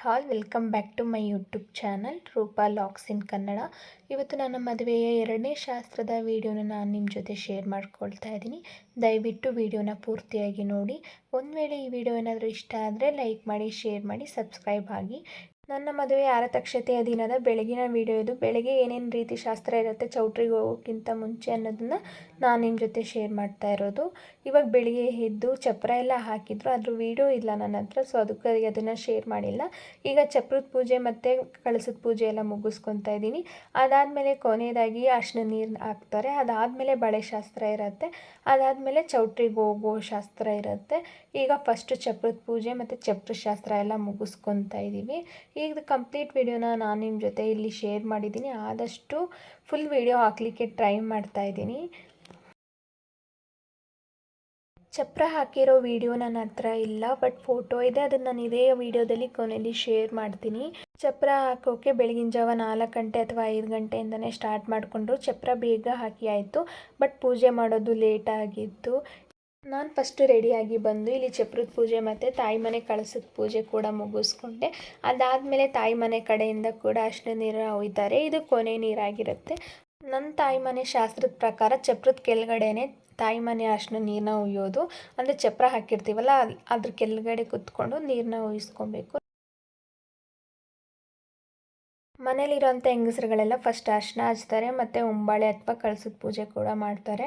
Hall welcome back to my YouTube channel Rupa locks in Kannada. ಇವತ್ತು ನನ್ನ ಮದುವೆಯ ಎರಡನೇ ಶಾಸ್ತ್ರದ ವಿಡಿಯೋನ ನಾನು ನಿಮ್ಮ ಜೊತೆ ಶೇರ್ ಮಾಡ್ಕೊಳ್ತಾ ಇದ್ದೀನಿ. ದಯವಿಟ್ಟು ವಿಡಿಯೋನ ಪೂರ್ತಿಯಾಗಿ ನೋಡಿ. ಒಂದು ವೇಳೆ ಈ ವಿಡಿಯೋ ಏನಾದರೂ ಇಷ್ಟ ಆದರೆ ಲೈಕ್ ಮಾಡಿ, ಶೇರ್ ಮಾಡಿ, ಸಬ್ಸ್ಕ್ರೈಬ್ ಆಗಿ. ನನ್ನ ಮದುವೆ ಆರತಕ್ಷತೆಯ ದಿನದ ಬೆಳಗಿನ ವಿಡಿಯೋ ಇದು. ಬೆಳಗ್ಗೆ ಏನೇನು ರೀತಿ ಶಾಸ್ತ್ರ ಇರುತ್ತೆ, ಚೌಟ್ರಿಗೆ ಹೋಗೋಕ್ಕಿಂತ ಮುಂಚೆ ಅನ್ನೋದನ್ನು ನಾನು ನಿಮ್ಮ ಜೊತೆ ಶೇರ್ ಮಾಡ್ತಾ ಇರೋದು. ಇವಾಗ ಬೆಳಿಗ್ಗೆ ಎದ್ದು ಚಪ್ರ ಎಲ್ಲ ಹಾಕಿದ್ರು ಅದ್ರ ವಿಡಿಯೋ ಇಲ್ಲ ನನ್ನ ಹತ್ರ ಸೊ ಅದಕ್ಕಾಗಿ ಅದನ್ನು ಶೇರ್ ಮಾಡಿಲ್ಲ. ಈಗ ಚಪ್ರದ ಪೂಜೆ ಮತ್ತು ಕಳಸದ ಪೂಜೆ ಎಲ್ಲ ಮುಗಿಸ್ಕೊತಾ ಇದ್ದೀನಿ. ಅದಾದಮೇಲೆ ಕೊನೆಯದಾಗಿ ಅರ್ಶಿನ ನೀರು ಹಾಕ್ತಾರೆ. ಅದಾದಮೇಲೆ ಬಳೆ ಶಾಸ್ತ್ರ ಇರುತ್ತೆ. ಅದಾದಮೇಲೆ ಚೌಟ್ರಿಗೆ ಹೋಗೋ ಶಾಸ್ತ್ರ ಇರುತ್ತೆ. ಈಗ ಫಸ್ಟು ಚಪ್ರದ ಪೂಜೆ ಮತ್ತು ಚಪ್ರ ಶಾಸ್ತ್ರ ಎಲ್ಲ ಮುಗಿಸ್ಕೊತಾ ಇದ್ದೀವಿ. ಈಗ ಕಂಪ್ಲೀಟ್ ವಿಡಿಯೋನ ನಾನು ನಿಮ್ಮ ಜೊತೆ ಇಲ್ಲಿ ಶೇರ್ ಮಾಡಿದ್ದೀನಿ. ಆದಷ್ಟು ಫುಲ್ ವಿಡಿಯೋ ಹಾಕಲಿಕ್ಕೆ ಟ್ರೈ ಮಾಡ್ತಾ ಇದ್ದೀನಿ. ಚಪ್ರ ಹಾಕಿರೋ ವಿಡಿಯೋ ನನ್ನ ಹತ್ರ ಇಲ್ಲ ಬಟ್ ಫೋಟೋ ಇದೆ. ಅದನ್ನು ನಾನು ಇದೇ ವಿಡಿಯೋದಲ್ಲಿ ಕೊನೆಯಲ್ಲಿ ಶೇರ್ ಮಾಡ್ತೀನಿ. ಚಪ್ರ ಹಾಕೋಕೆ ಬೆಳಗಿನ ಜಾವ ನಾಲ್ಕು ಗಂಟೆ ಅಥವಾ ಐದು ಗಂಟೆಯಿಂದನೇ ಸ್ಟಾರ್ಟ್ ಮಾಡಿಕೊಂಡ್ರು. ಚಪ್ರ ಬೇಗ ಹಾಕಿ ಆಯಿತು ಬಟ್ ಪೂಜೆ ಮಾಡೋದು ಲೇಟ್ ಆಗಿತ್ತು. ನಾನು ಫಸ್ಟು ರೆಡಿಯಾಗಿ ಬಂದು ಇಲ್ಲಿ ಚಪ್ರದ ಪೂಜೆ ಮತ್ತು ತಾಯಿ ಮನೆ ಕಳಸದ ಪೂಜೆ ಕೂಡ ಮುಗಿಸ್ಕೊಂಡೆ. ಅದಾದಮೇಲೆ ತಾಯಿ ಮನೆ ಕಡೆಯಿಂದ ಕೂಡ ಅಷ್ಟು ನೀರು ಒಯ್ತಾರೆ. ಇದು ಕೊನೆ ನೀರಾಗಿರುತ್ತೆ. ನನ್ನ ತಾಯಿ ಮನೆ ಶಾಸ್ತ್ರದ ಪ್ರಕಾರ ಚಪ್ರದ ಕೆಳಗಡೆನೆ ತಾಯಿ ಮನೆ ಅಷ್ಟು ನೀರನ್ನ ಉಯ್ಯೋದು ಅಂದರೆ ಚಪ್ರ ಹಾಕಿರ್ತೀವಲ್ಲ ಅದ್ರ ಕೆಳಗಡೆ ಕುತ್ಕೊಂಡು ನೀರನ್ನ ಉಯಿಸ್ಕೊಬೇಕು ಮನೇಲಿರೋಂಥ ಹೆಂಗಸರುಗಳೆಲ್ಲ ಫಸ್ಟ್ ಅರ್ಶನ ಹಚ್ತಾರೆ, ಮತ್ತು ಉಂಬಾಳೆ ಅಥವಾ ಕಳಸದ ಪೂಜೆ ಕೂಡ ಮಾಡ್ತಾರೆ.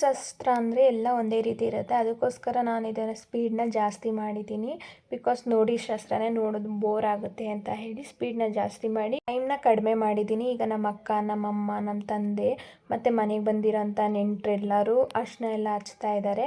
ಶಾಸ್ತ್ರ ಅಂದರೆ ಎಲ್ಲ ಒಂದೇ ರೀತಿ ಇರುತ್ತೆ. ಅದಕ್ಕೋಸ್ಕರ ನಾನು ಇದರ ಸ್ಪೀಡನ್ನ ಜಾಸ್ತಿ ಮಾಡಿದ್ದೀನಿ. ಬಿಕಾಸ್ ನೋಡಿ ಶಾಸ್ತ್ರನೇ ನೋಡೋದು ಬೋರ್ ಆಗುತ್ತೆ ಅಂತ ಹೇಳಿ ಸ್ಪೀಡನ್ನ ಜಾಸ್ತಿ ಮಾಡಿ ಟೈಮ್ನ ಕಡಿಮೆ ಮಾಡಿದ್ದೀನಿ. ಈಗ ನಮ್ಮ ಅಕ್ಕ ನಮ್ಮಮ್ಮ ನಮ್ಮ ತಂದೆ ಮತ್ತು ಮನೆಗೆ ಬಂದಿರೋಂಥ ನೆಂಟರೆಲ್ಲರೂ ಅರ್ಶಿನ ಎಲ್ಲ ಹಚ್ತಾ ಇದ್ದಾರೆ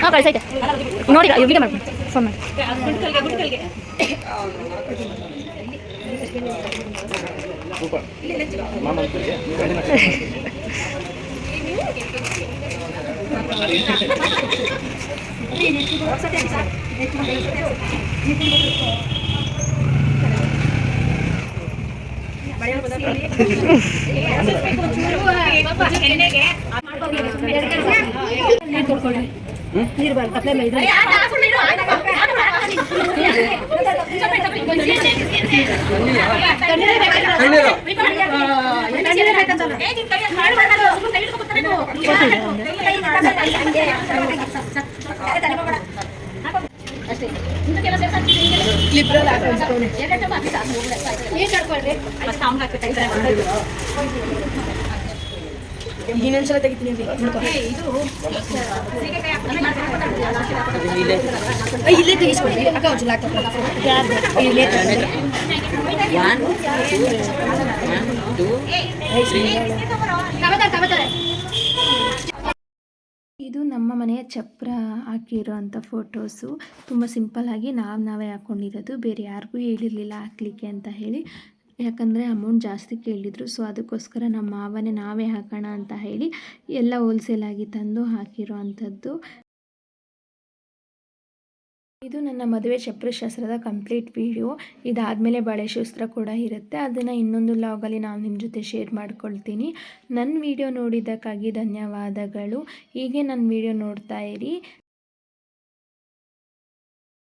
ಹಾಂ ಕಳಿಸೈತೆ ನೋಡಿ ವಿಡಿಯೋ ಮಾಡಿ. ಫೋನ್ ಮಾಡಿ ನೀರು ಬರ ಕಪ್ಲೆ ಮೇಲೆ ಇದ್ರೆ ಇನ್ನೊಂದ್ಸಲ ತೆಗಿತೀನಿ ಇಲ್ಲೇ. ತೆಗಿಸ್ಕೊಡಿ. ಅಕ್ಕ ಒಂದ್ಸಲ ಲ್ಯಾಪ್ಟಾಪ್ ಇಲ್ಲೇ ಇದು ನಮ್ಮ ಮನೆಯ ಚಪ್ರ ಹಾಕಿರೋ ಅಂಥ ಫೋಟೋಸು ಸಿಂಪಲ್ ಆಗಿ ನಾವ್ ನಾವೇ ಹಾಕ್ಕೊಂಡಿರೋದು ಬೇರೆ ಯಾರಿಗೂ ಹೇಳಿರಲಿಲ್ಲ ಹಾಕ್ಲಿಕ್ಕೆ ಅಂತ ಹೇಳಿ. ಯಾಕಂದರೆ ಅಮೌಂಟ್ ಜಾಸ್ತಿ ಕೇಳಿದರು ಸೊ ಅದಕ್ಕೋಸ್ಕರ ನಮ್ಮ ಮಾವನೇ ನಾವೇ ಹಾಕೋಣ ಅಂತ ಹೇಳಿ ಎಲ್ಲ ಹೋಲ್ಸೇಲಾಗಿ ತಂದು ಹಾಕಿರೋ ಅಂಥದ್ದು ಇದು ನನ್ನ ಮದುವೆ ಚಪ್ರಶಾಸ್ತ್ರದ ಕಂಪ್ಲೀಟ್ ವಿಡಿಯೋ ಇದಾದಮೇಲೆ ಬಳೆ ಶಾಸ್ತ್ರ ಕೂಡ ಇರುತ್ತೆ. ಅದನ್ನು ಇನ್ನೊಂದು ಲಾಗಲ್ಲಿ ನಾನು ನಿಮ್ಮ ಜೊತೆ ಶೇರ್ ಮಾಡ್ಕೊಳ್ತೀನಿ. ನನ್ನ ವಿಡಿಯೋ ನೋಡಿದ್ದಕ್ಕಾಗಿ ಧನ್ಯವಾದಗಳು. ಹೀಗೆ ನನ್ನ ವಿಡಿಯೋ ನೋಡ್ತಾ ಇರಿ.